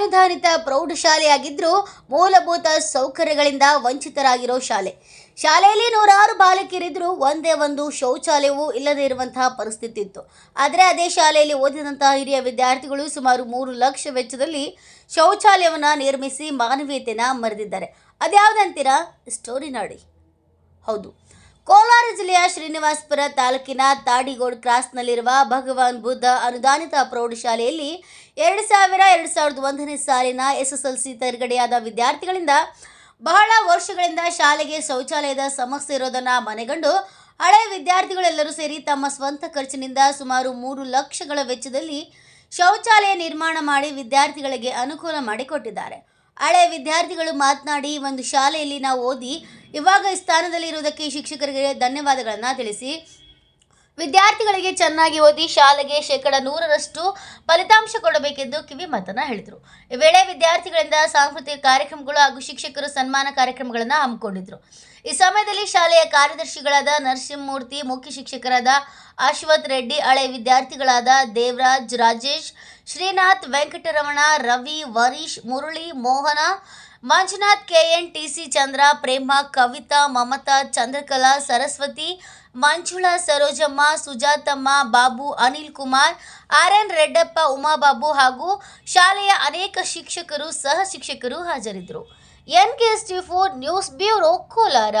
ಅನುದಾನಿತ ಪ್ರೌಢಶಾಲೆಯಾಗಿದ್ದರೂ ಮೂಲಭೂತ ಸೌಕರ್ಯಗಳಿಂದ ವಂಚಿತರಾಗಿರೋ ಶಾಲೆ. ಶಾಲೆಯಲ್ಲಿ ನೂರಾರು ಬಾಲಕಿಯರಿದ್ದರೂ ಒಂದೇ ಒಂದು ಶೌಚಾಲಯವೂ ಇಲ್ಲದೇ ಇರುವಂತಹ ಪರಿಸ್ಥಿತಿ ಇತ್ತು. ಆದರೆ ಅದೇ ಶಾಲೆಯಲ್ಲಿ ಓದಿದಂತಹ ಹಿರಿಯ ವಿದ್ಯಾರ್ಥಿಗಳು ಸುಮಾರು ಮೂರು ಲಕ್ಷ ವೆಚ್ಚದಲ್ಲಿ ಶೌಚಾಲಯವನ್ನು ನಿರ್ಮಿಸಿ ಮಾನವೀಯತೆಯನ್ನು ಮರೆದಿದ್ದಾರೆ. ಅದ್ಯಾವುದಂತೀರಾ ಸ್ಟೋರಿ ನೋಡಿ. ಹೌದು. ಕೋಲಾರ ಜಿಲ್ಲೆಯ ಶ್ರೀನಿವಾಸಪುರ ತಾಲೂಕಿನ ತಾಡಿಗೋಡ್ ಕ್ರಾಸ್ನಲ್ಲಿರುವ ಭಗವಾನ್ ಬುದ್ಧ ಅನುದಾನಿತ ಪ್ರೌಢಶಾಲೆಯಲ್ಲಿ ಎರಡು ಸಾವಿರ ಎರಡು ಸಾವಿರದ ಒಂದನೇ ಸಾಲಿನ ಎಸ್ಎಸ್ಎಲ್ಸಿ ತೇರ್ಗಡೆಯಾದ ವಿದ್ಯಾರ್ಥಿಗಳಿಂದ ಬಹಳ ವರ್ಷಗಳಿಂದ ಶಾಲೆಗೆ ಶೌಚಾಲಯದ ಸಮಸ್ಯೆ ಇರೋದನ್ನು ಮನೆಗಂಡು ಹಳೆಯ ವಿದ್ಯಾರ್ಥಿಗಳೆಲ್ಲರೂ ಸೇರಿ ತಮ್ಮ ಸ್ವಂತ ಖರ್ಚಿನಿಂದ ಸುಮಾರು ಮೂರು ಲಕ್ಷಗಳ ವೆಚ್ಚದಲ್ಲಿ ಶೌಚಾಲಯ ನಿರ್ಮಾಣ ಮಾಡಿ ವಿದ್ಯಾರ್ಥಿಗಳಿಗೆ ಅನುಕೂಲ ಮಾಡಿಕೊಟ್ಟಿದ್ದಾರೆ. ಹಳೆಯ ವಿದ್ಯಾರ್ಥಿಗಳು ಮಾತನಾಡಿ ಒಂದು ಶಾಲೆಯಲ್ಲಿ ನಾವು ಓದಿ ಇವಾಗ ಈ ಸ್ಥಾನದಲ್ಲಿ ಇರುವುದಕ್ಕೆ ಶಿಕ್ಷಕರಿಗೆ ಧನ್ಯವಾದಗಳನ್ನು ತಿಳಿಸಿ. ವಿದ್ಯಾರ್ಥಿಗಳಿಗೆ ಚೆನ್ನಾಗಿ ಓದಿ ಶಾಲೆಗೆ ಶೇಕಡ ನೂರರಷ್ಟು ಫಲಿತಾಂಶ ಕೊಡಬೇಕೆಂದು ಕಿವಿ ಮಾತನ್ನ ಹೇಳಿದರು. ಈ ವೇಳೆ ವಿದ್ಯಾರ್ಥಿಗಳಿಂದ ಸಾಂಸ್ಕೃತಿಕ ಕಾರ್ಯಕ್ರಮಗಳು ಹಾಗೂ ಶಿಕ್ಷಕರು ಸನ್ಮಾನ ಕಾರ್ಯಕ್ರಮಗಳನ್ನು ಹಮ್ಮಿಕೊಂಡಿದ್ದರು ಈ ಸಮಯದಲ್ಲಿ ಶಾಲೆಯ ಕಾರ್ಯದರ್ಶಿಗಳಾದ ನರಸಿಂಹಮೂರ್ತಿ, ಮುಖ್ಯ ಶಿಕ್ಷಕರಾದ ಅಶ್ವಥ್ ರೆಡ್ಡಿ, ಹಳೆ ವಿದ್ಯಾರ್ಥಿಗಳಾದ Devaraj Rajesh, Srinath Venkataramana, Ravi Varish, Murali Mohana Manjunath, K N T C Chandra, Prema, Kavitha, Mamatha, Chandrakala, Saraswathi, Manjula, Sarojamma, Sujathamma, Babu, Anil Kumar R N Reddappa, Umababu ಹಾಗೂ ಶಾಲೆಯ ಅನೇಕ ಶಿಕ್ಷಕರು, ಸಹ ಶಿಕ್ಷಕರು ಹಾಜರಿದ್ದರು. N K S T four news bureau Kolar.